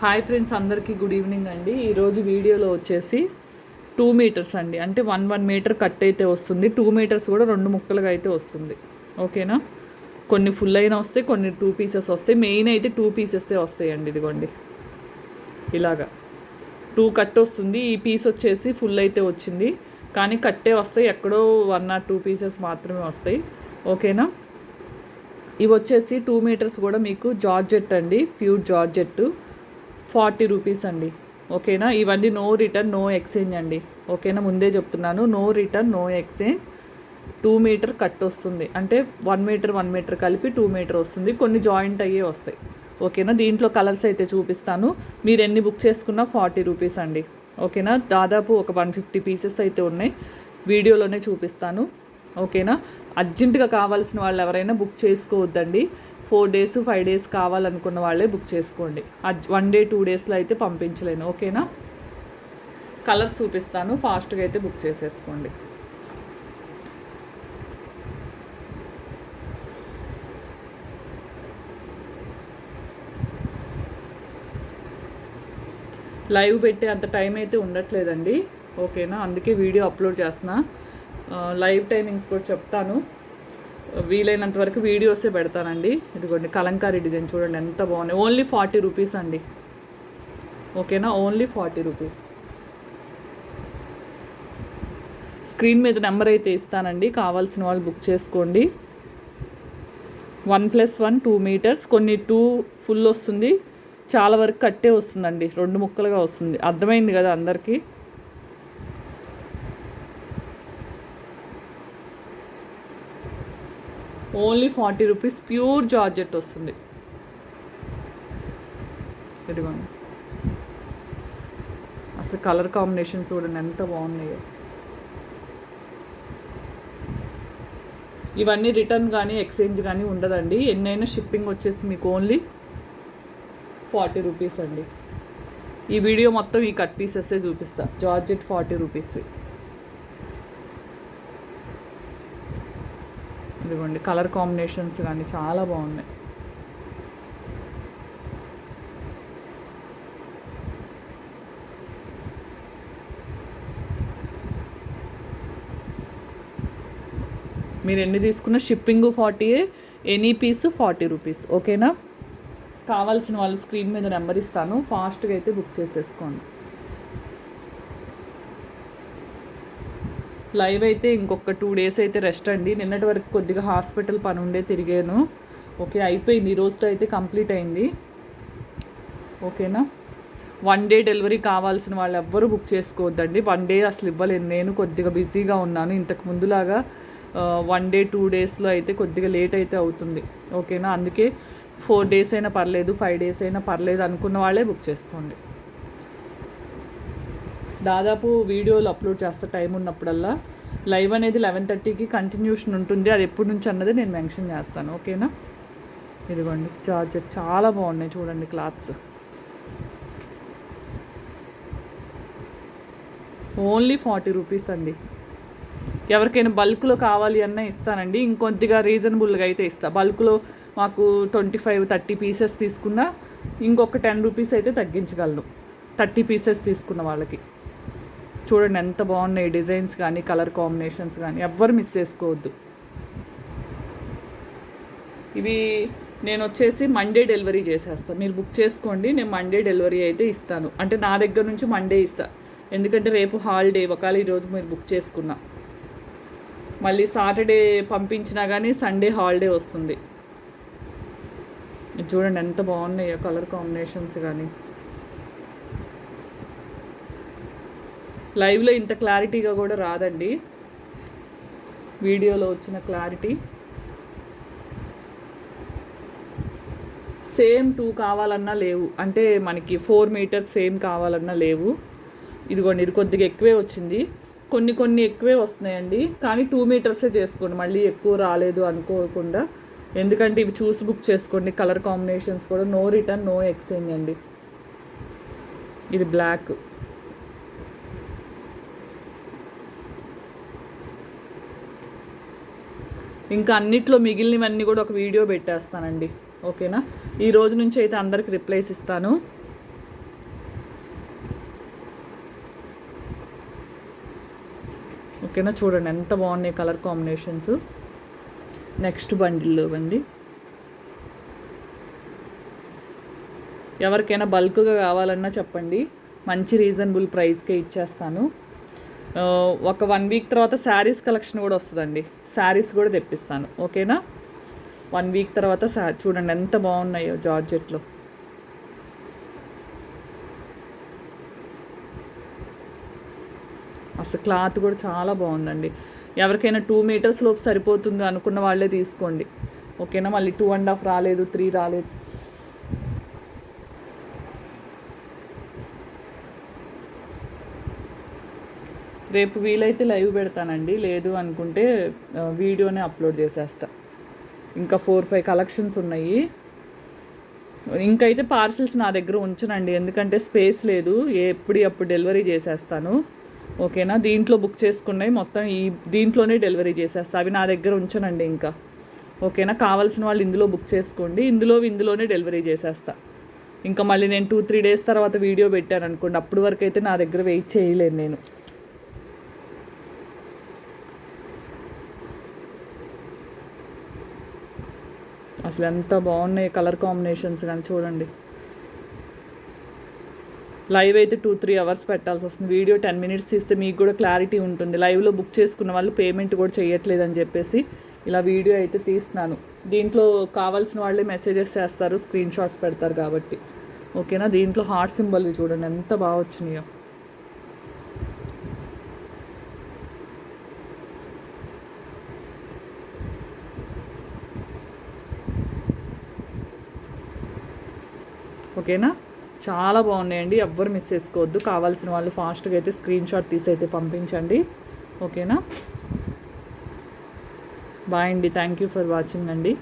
Hi friends అందరికీ good evening అండి. ఈరోజు వీడియోలో వచ్చేసి టూ మీటర్స్ అండి. అంటే వన్ వన్ మీటర్ కట్ అయితే వస్తుంది. టూ మీటర్స్ కూడా రెండు ముక్కలుగా అయితే వస్తుంది. ఓకేనా? కొన్ని ఫుల్ అయినా వస్తాయి కొన్ని టూ పీసెస్ వస్తాయి. మెయిన్ అయితే టూ పీసెస్ే వస్తాయండి ఇదిగోండి. ఇలాగా. టూ కట్ వస్తుంది. ఈ పీస్ వచ్చేసి ఫుల్ అయితే వచ్చింది. కానీ కట్టే వస్తాయి. ఎక్కడో వన్ ఆర్ టూ పీసెస్ మాత్రమే వస్తాయి. ఓకేనా? ఇవి వచ్చేసి టూ మీటర్స్ కూడా మీకు జార్జెట్ అండి. ప్యూర్ జార్జెట్ ఫార్టీ రూపీస్ అండి. ఓకేనా? ఇవన్నీ నో రిటర్న్ నో ఎక్స్చేంజ్ అండి. ఓకేనా? ముందే చెప్తున్నాను. No return no exchange. Two meter cut వస్తుంది. అంటే వన్ మీటర్ వన్ మీటర్ కలిపి టూ మీటర్ వస్తుంది. కొన్ని జాయింట్ అయ్యే వస్తాయి. ఓకేనా? దీంట్లో కలర్స్ అయితే చూపిస్తాను. మీరు ఎన్ని బుక్ చేసుకున్నా ఫార్టీ రూపీస్ అండి. ఓకేనా? దాదాపు ఒక వన్ ఫిఫ్టీ పీసెస్ అయితే ఉన్నాయి. వీడియోలోనే చూపిస్తాను. ఓకేనా? అర్జెంటుగా కావాల్సిన వాళ్ళు ఎవరైనా బుక్ చేసుకోవద్దండి. ఫోర్ డేస్ ఫైవ్ డేస్ కావాలనుకున్న వాళ్ళే బుక్ చేసుకోండి. వన్ డే టూ డేస్లో అయితే పంపించలేను ఓకేనా? కలర్స్ చూపిస్తాను ఫాస్ట్గా అయితే బుక్ చేసేసుకోండి. లైవ్ పెట్టే అంత టైం అయితే ఉండట్లేదండి ఓకేనా? అందుకే వీడియో అప్లోడ్ చేస్తున్నా. లైవ్ టైమింగ్స్ కూడా చెప్తాను. వీలైనంత వరకు వీడియోసే పెడతానండి. ఇదిగోండి కలంకారీ డిజైన్ చూడండి ఎంత బాగున్నాయి. ఓన్లీ ఫార్టీ రూపీస్ అండి. ఓకేనా? Only forty rupees. స్క్రీన్ మీద నెంబర్ అయితే ఇస్తానండి. కావాల్సిన వాళ్ళు బుక్ చేసుకోండి. One plus one two meters. కొన్ని టూ ఫుల్ వస్తుంది. చాలా వరకు కట్టే వస్తుందండి. రెండు ముక్కలుగా వస్తుంది. అర్థమైంది కదా అందరికీ? Only forty rupees pure georgette వస్తుంది. ఇదిగోండి. అసలు కలర్ కాంబినేషన్స్ చూడండి ఎంత బాగున్నాయో. ఇవన్నీ రిటర్న్ కానీ ఎక్స్చేంజ్ కానీ ఉండదండి. ఎన్నైనా షిప్పింగ్ వచ్చేసి మీకు ఓన్లీ ఫార్టీ రూపీస్ అండి. ఈ వీడియో మొత్తం ఈ కట్ పీసెస్సే చూపిస్తా. Georgette forty rupees. ఇదిగోండి కలర్ కాంబినేషన్స్ కానీ చాలా బాగున్నాయి. మీరు ఎన్ని తీసుకున్న shipping forty any piece forty rupees ఓకేనా కావాల్సిన వాళ్ళు స్క్రీన్ మీద నెంబర్ ఇస్తాను. ఫాస్ట్గా అయితే బుక్ చేసేసుకోండి. లైవ్ అయితే ఇంకొక టూ డేస్ అయితే రెస్ట్ అండి. నిన్నటి వరకు కొద్దిగా హాస్పిటల్ పని ఉండే తిరిగాను. ఓకే అయిపోయింది. ఈ రోజుతో అయితే కంప్లీట్ అయింది. ఓకేనా? వన్ డే డెలివరీ కావాల్సిన వాళ్ళు ఎవ్వరూ బుక్ చేసుకోవద్దండి. వన్ డే అసలు ఇవ్వలేను. నేను కొద్దిగా బిజీగా ఉన్నాను. ఇంతకు ముందులాగా వన్ డే టూ డేస్లో అయితే కొద్దిగా లేట్ అయితే అవుతుంది. ఓకేనా? అందుకే ఫోర్ డేస్ అయినా పర్లేదు ఫైవ్ డేస్ అయినా పర్లేదు అనుకున్న వాళ్ళే బుక్ చేసుకోండి. దాదాపు వీడియోలు అప్లోడ్ చేస్తా టైం ఉన్నప్పుడల్లా లైవ్ అనేది లెవెన్ థర్టీకి కంటిన్యూషన్ ఉంటుంది. అది ఎప్పటి నుంచి అన్నది నేను మెన్షన్ చేస్తాను. ఓకేనా? ఇదిగోండి చార్జర్ చాలా బాగున్నాయి చూడండి క్లాత్స్. ఓన్లీ ఫార్టీ రూపీస్ అండి. ఎవరికైనా బల్క్లో కావాలి అన్నా ఇస్తానండి. ఇంకొద్దిగా రీజనబుల్గా అయితే ఇస్తా. బల్క్లో మాకు ట్వంటీ ఫైవ్ థర్టీ పీసెస్ తీసుకున్నా ఇంకొక టెన్ రూపీస్ అయితే తగ్గించగలను. థర్టీ పీసెస్ తీసుకున్న వాళ్ళకి. చూడండి ఎంత బాగున్నాయి డిజైన్స్ కానీ కలర్ కాంబినేషన్స్ కానీ ఎవ్వరు మిస్ చేసుకోవద్దు. ఇవి నేను వచ్చేసి మండే డెలివరీ చేసేస్తాను మీరు బుక్ చేసుకోండి నేను మండే డెలివరీ అయితే ఇస్తాను. అంటే నా దగ్గర నుంచి మండే ఇస్తాను ఎందుకంటే రేపు హాలిడే ఒకవేళ ఈరోజు మీరు బుక్ చేసుకున్నా. మళ్ళీ సాటర్డే పంపించినా కానీ సండే హాలిడే వస్తుంది. చూడండి ఎంత బాగున్నాయో కలర్ కాంబినేషన్స్ కానీ. లైవ్లో ఇంత క్లారిటీగా కూడా రాదండి. వీడియోలో వచ్చిన క్లారిటీ. సేమ్ టూ కావాలన్నా లేవు. అంటే మనకి ఫోర్ మీటర్స్ సేమ్ కావాలన్నా లేవు. ఇదిగోండి ఇది కొద్దిగా ఎక్కువే వచ్చింది. కొన్ని కొన్ని ఎక్కువే వస్తున్నాయండి. కానీ టూ మీటర్సే చేసుకోండి. మళ్ళీ ఎక్కువ రాలేదు అనుకోకుండా. ఎందుకంటే ఇవి చూసి బుక్ చేసుకోండి. కలర్ కాంబినేషన్స్ కూడా. నో రిటర్న్ నో ఎక్స్చేంజ్ అండి. ఇది బ్లాక్. ఇంకా అన్నిట్లో మిగిలినవన్నీ కూడా ఒక వీడియో పెట్టేస్తానండి. ఓకేనా? ఈ రోజు నుంచి అయితే అందరికి రిప్లైస్ ఇస్తాను. ఓకేనా? చూడండి ఎంత బాగున్నాయి కలర్ కాంబినేషన్స్. నెక్స్ట్ బండిల్ ఇవ్వండి. ఎవరికైనా బల్క్గా కావాలన్నా చెప్పండి. మంచి రీజనబుల్ ప్రైస్కే ఇచ్చేస్తాను. ఒక వన్ వీక్ తర్వాత శారీస్ కలెక్షన్ కూడా వస్తుందండి. శారీస్ కూడా తెప్పిస్తాను. ఓకేనా వన్ వీక్ తర్వాత చూడండి ఎంత బాగున్నాయో జార్జెట్లో. అసలు క్లాత్ కూడా చాలా బాగుందండి. ఎవరికైనా టూ మీటర్స్ లోపు సరిపోతుంది అనుకున్న వాళ్ళే తీసుకోండి. ఓకేనా మళ్ళీ టూ అండ్ హాఫ్ రాలేదు త్రీ రాలేదు. రేపు వీలైతే లైవ్ పెడతానండి. లేదు అనుకుంటే వీడియోనే అప్లోడ్ చేసేస్తా. ఇంకా ఫోర్ ఫైవ్ కలెక్షన్స్ ఉన్నాయి. ఇంకైతే పార్సిల్స్ నా దగ్గర ఉంచనండి. ఎందుకంటే స్పేస్ లేదు. ఎప్పుడు అప్పుడు డెలివరీ చేసేస్తాను. ఓకేనా? దీంట్లో బుక్ చేసుకున్నాయి. మొత్తం ఈ దీంట్లోనే డెలివరీ చేసేస్తా. అవి నా దగ్గర ఉంచనండి ఇంకా. ఓకేనా? కావాల్సిన వాళ్ళు ఇందులో బుక్ చేసుకోండి. ఇందులో ఇందులోనే డెలివరీ చేసేస్తా. ఇంకా మళ్ళీ నేను టూ త్రీ డేస్ తర్వాత వీడియో పెట్టాను అనుకోండి అప్పటి వరకు అయితే నా దగ్గర వెయిట్ చేయలేను నేను. అసలు ఎంత బాగున్నాయి కలర్ కాంబినేషన్స్ కానీ చూడండి. లైవ్ అయితే టూ త్రీ అవర్స్ పెట్టాల్సి వస్తుంది. వీడియో టెన్ మినిట్స్ తీస్తే మీకు కూడా క్లారిటీ ఉంటుంది. లైవ్లో బుక్ చేసుకున్న వాళ్ళు పేమెంట్ కూడా చేయట్లేదని చెప్పేసి ఇలా వీడియో అయితే తీస్తున్నాను. దీంట్లో కావాల్సిన వాళ్ళే మెసేజెస్ చేస్తారు స్క్రీన్ షాట్స్ పెడతారు కాబట్టి. ఓకేనా? దీంట్లో హార్ట్ సింబల్వి చూడండి. ఎంత బాగా వచ్చినాయో. ఓకేనా? చాలా బాగున్నాయండి. ఎవ్వరు మిస్ చేసుకోవద్దు. కావాల్సిన వాళ్ళు ఫాస్ట్గా అయితే స్క్రీన్ షాట్ తీసి అయితే పంపించండి. ఓకేనా? బాయ్ అండి. థ్యాంక్ యూ ఫర్ వాచింగ్ అండి.